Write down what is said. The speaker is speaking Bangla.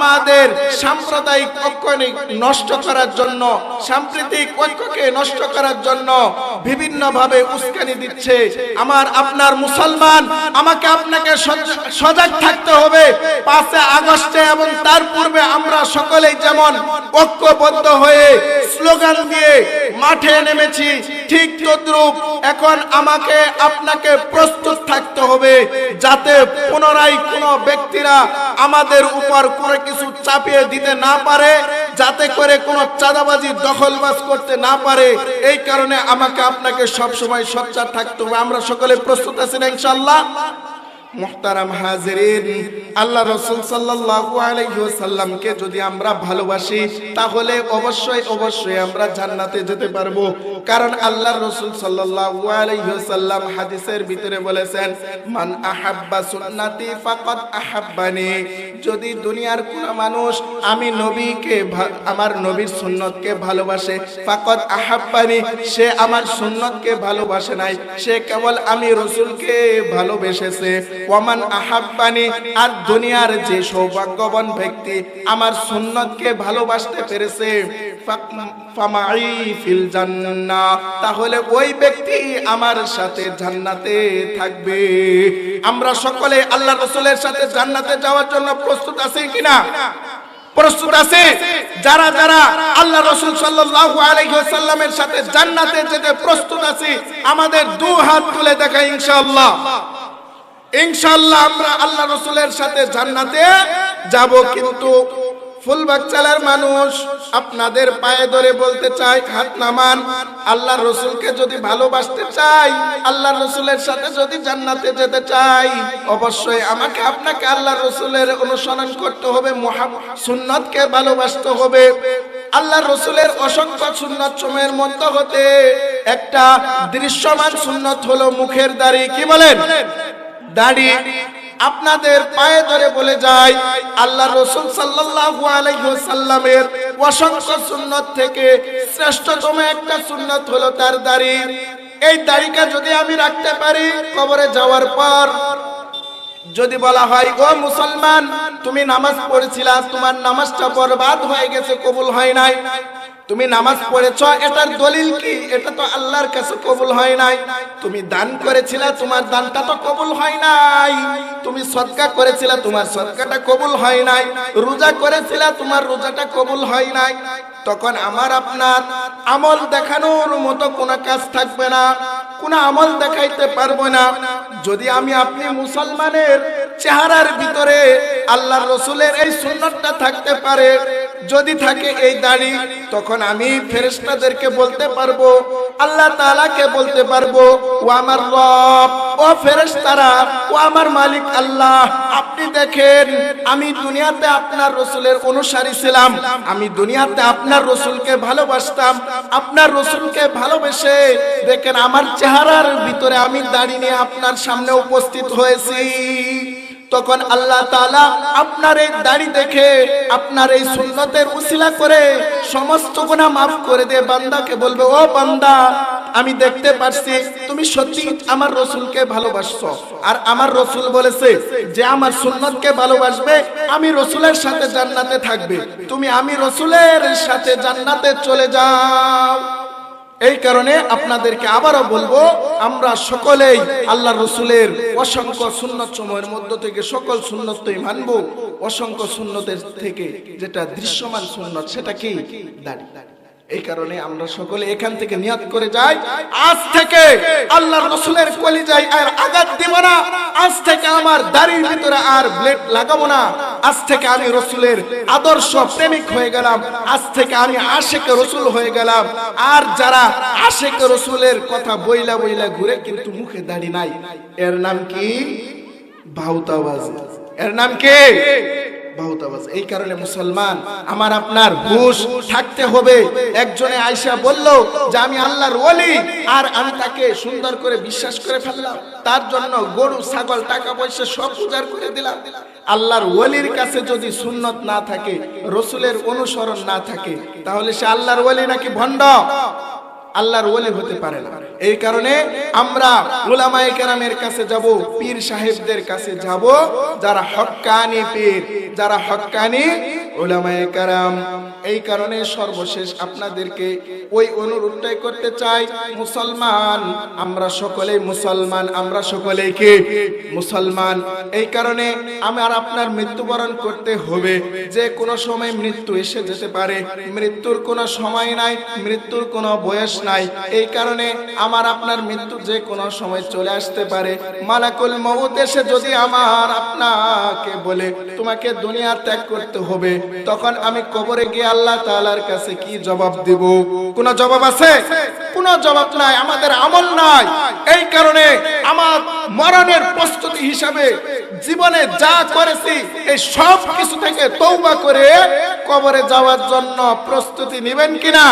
আমাদের সাম্প্রদায়িক ঐক্যকে নষ্ট করার জন্য, সাম্প্রতিক ঐক্যকে নষ্ট করার জন্য বিভিন্ন ভাবে উস্কানি দিচ্ছে। আমার, আপনার মুসলমান, আমাকে আপনাকে সজাগ থাকতে হবে। পাঁচে আগস্টে এবং তার পূর্বে আমরা সকলেই যেমন ঐক্যবদ্ধ হয়ে স্লোগান দিয়ে মাঠে নেমেছি, ঠিক তদ্রুপ এখন আমাকে আপনাকে প্রস্তুত থাকতে হবে যাতে পুনরায় কোন ব্যক্তিরা আমাদের উপর কোনো কিছু চাপিয়ে দিতে না পারে, যাতে করে কোনো চাঁদাবাজি, দখলবাজ করতে না পারে। এই কারণে আমাকে আপনাকে সবসময় সচ্চার থাকতে হবে। আমরা সকলে প্রস্তুত আছি না, ইনশাআল্লাহ? মুহতারাম হাজিরিন, আল্লাহ রসুল সাল্লাল্লাহু আলাইহি ওয়াসাল্লামকে যদি আমরা ভালোবাসি, তাহলে অবশ্যই অবশ্যই আমরা জান্নাতে যেতে পারব। কারণ আল্লাহ রসুল সাল্লাল্লাহু আলাইহি ওয়াসাল্লাম হাদিসের ভিতরে বলেছেন, মান আহাব্বা সুন্নাতি ফাকাদ আহাব্বানি। যদি দুনিয়ার কোন মানুষ আমি নবীকে আমার নবীর সুন্নতকে ভালোবাসে, ফাকাদ আহাব্বানি, সে আমার সুন্নতকে ভালোবাসে নাই, সে কেবল আমি রসুলকে ভালোবেসেছে। ওয়ামান আহাব্বানি, আর দুনিয়ার যে সৌভাগ্যবান ব্যক্তি আমার সুন্নতকে ভালোবাসতে পেরেছে ফিল জান্নাহ তাহলে ওই ব্যক্তি আমার সাথে জান্নাতে থাকবে। আমরা সকলে আল্লাহ রসুলের সাথে জান্নাতে যাওয়ার জন্য প্রস্তুত আছি কিনা? প্রস্তুত আছে? যারা যারা আল্লাহ রসুল সাল্লাল্লাহু আলাইহি ওয়াসাল্লামের সাথে জান্নাতে যেতে প্রস্তুত আছি, আমাদের দু হাত তুলে দেখা ইনশাআল্লাহ। ইনশাআল্লাহ আমরা আল্লাহ রসুলের সাথে জান্নাতে যাব, কিন্তু ফুল বাচ্চালার মানুষ আপনাদের পায়ে ধরে বলতে চাই হাত নামান। আল্লাহ রসুলকে যদি ভালোবাসতে চাই, আল্লাহ রসুলের সাথে যদি জান্নাতে যেতে চাই, অবশ্যই আমাকে আপনাকে আল্লাহ রসুলের অনুসরণ করতে হবে মহা সুন্নতকে ভালোবাসতে হবে। আল্লাহ রসুলের অসংখ্য সুন্নত সময়ের মধ্য হতে একটা দৃশ্যমান সুন্নত হলো মুখের দাড়ি, কি বলেন? দাড়ি, আপনাদের পায়ে ধরে বলে যায় আল্লাহ রসুল সাল্লাল্লাহু আলাইহি ওয়াসাল্লামের অসংখ্য সুন্নত থেকে শ্রেষ্ঠতম একটা সুন্নত হলো তার দাড়ি। এই দাড়িটা যদি আমি রাখতে পারি কবরে যাওয়ার পর, যদি বলা হয়, ও মুসলমান, তুমি নামাজ পড়েছিলা, তোমার নামাজটা বরবাদ হয়ে গেছে, কবুল হয় নাই। তুমি নামাজ পড়েছ, এটার দলিল কি? এটা তো আল্লাহর কাছে কবুল হয় নাই। তুমি দান করেছিলে, তোমার দানটা তো কবুল হয় নাই। তুমি সদকা করেছিলে, তোমার সদকাটা কবুল হয় নাই। রোজা করেছিলে, তোমার রোজাটা কবুল হয় নাই। তখন আমার, আপনার আমল দেখানোর মতো কোনো কাজ থাকবে না, কোন আমল দেখাইতে পারব না। যদি আমি, আপনি মুসলমানের চেহারার ভিতরে আল্লাহর রসুলের এই সুন্নতটা থাকতে পারে যদি থাকে এই দাড়ি, তখন আমি ফেরেশতাদেরকে বলতে পারব, আল্লাহ তাআলাকে বলতে পারব, ও আমার রব, ও ফেরেশতারা, ও আমার মালিক আল্লাহ, আপনি দেখেন, আমি দুনিয়াতে আপনার রসুলের অনুসারী ছিলাম, আমি দুনিয়াতে আপনার রসুলকে ভালোবাসতাম, আপনার রসুলকে ভালোবেসে দেখেন আমার চেহারার ভিতরে আমি দাঁড়িয়ে আপনার সামনে উপস্থিত হয়েছি। তখন আল্লাহ তাআলা আপনার এই দাড়ি দেখে, আপনার এই সুন্নতের উসিলা করে সমস্ত গুনাহ মাফ করে দিয়ে বান্দাকে বলবে, ও বান্দা, আমি দেখতে পারছি, তুমি সত্যি আমার রসুলকে ভালোবাসছো। আর আমার রসুল বলেছে, যে আমার সুন্নতকে ভালোবাসবে, আমি রসুলের সাথে জান্নাতে থাকবে। তুমি আমি রসুলের সাথে জান্নাতে চলে যাও। এই কারণে আপনাদেরকে আবারও বলব, আমরা সকলেই আল্লাহ রসুলের অসংখ্য সুন্নত সময়ের মধ্য থেকে সকল সুন্নতই মানব। অসংখ্য সুন্নতের থেকে যেটা দৃশ্যমান সুন্নত, সেটা কি? দাড়ি। এই কারণে আমরা সকলে এখান থেকে নিয়াত করে যাই। আজ থেকে আল্লাহ রসুলের কলি যাই আর আঘাত দিব না। আজ থেকে আমার দাড়ির ভিতরে আর ব্লেড লাগাবো না। আজ থেকে আমি রসুলের আদর্শ প্রেমিক হয়ে গেলাম। আজ থেকে আমি আশেক রসুল হয়ে গেলাম। আর যারা আশেক রসুলের কথা বইলা বইলা ঘুরে কিন্তু মুখে দাড়ি নাই। এর নাম কি? ভাউতাবাজ এর নাম কি? এই কারণে মুসলমান, আমার আপনার হুশ থাকতে হবে। একজনে আয়সা বলল যে, আমি আল্লাহর ওলি আর আমি তাকে সুন্দর করে বিশ্বাস করে ফেললাম। তার জন্য গরু, ছাগল, টাকা পয়সা সব উজাড় করে দিলাম। আল্লাহর ওলির কাছে যদি সুন্নত না থাকে, রসুলের অনুসরণ না থাকে, তাহলে সে আল্লাহর ওলি নাকি ভণ্ড? আল্লাহর ওলে হতে পারে না। এই কারণে আমরা উলামায়ে কেরামের কাছে যাব, পীর সাহেবদের কাছে যাব, যারা হক্কানি পীর, যারা হক্কানি উলামায়ে কেরাম। এই কারণে সর্বশেষ আপনাদেরকে ওই অনুরোধটাই করতে চাই, মুসলমান, আমরা সকলেই মুসলমান, আমরা সকলেই কে? মুসলমান। এই কারণে আমার আপনার মৃত্যুবরণ করতে হবে। যে কোনো সময় মৃত্যু এসে যেতে পারে। মৃত্যুর কোনো সময় নাই, মৃত্যুর কোনো বয়স নাই। এই কারণে আমার আপনার মৃত্যু যে কোনো সময় চলে আসতে পারে। মালাকুল মউত এসে যদি আমার আপনাকে বলে, তোমাকে দুনিয়া ত্যাগ করতে হবে, তখন আমি কবরে গিয়ে আল্লাহ তাআলার কাছে কি জবাব দিব? কোন জবাব আছে? কোন জবাব নাই, আমাদের আমল নাই। এই কারণে আমার মরণের প্রস্তুতি হিসাবে জীবনে যা করেছি, এই সব কিছু থেকে তৌবা করে কবরে যাওয়ার জন্য প্রস্তুতি নিবেন কিনা?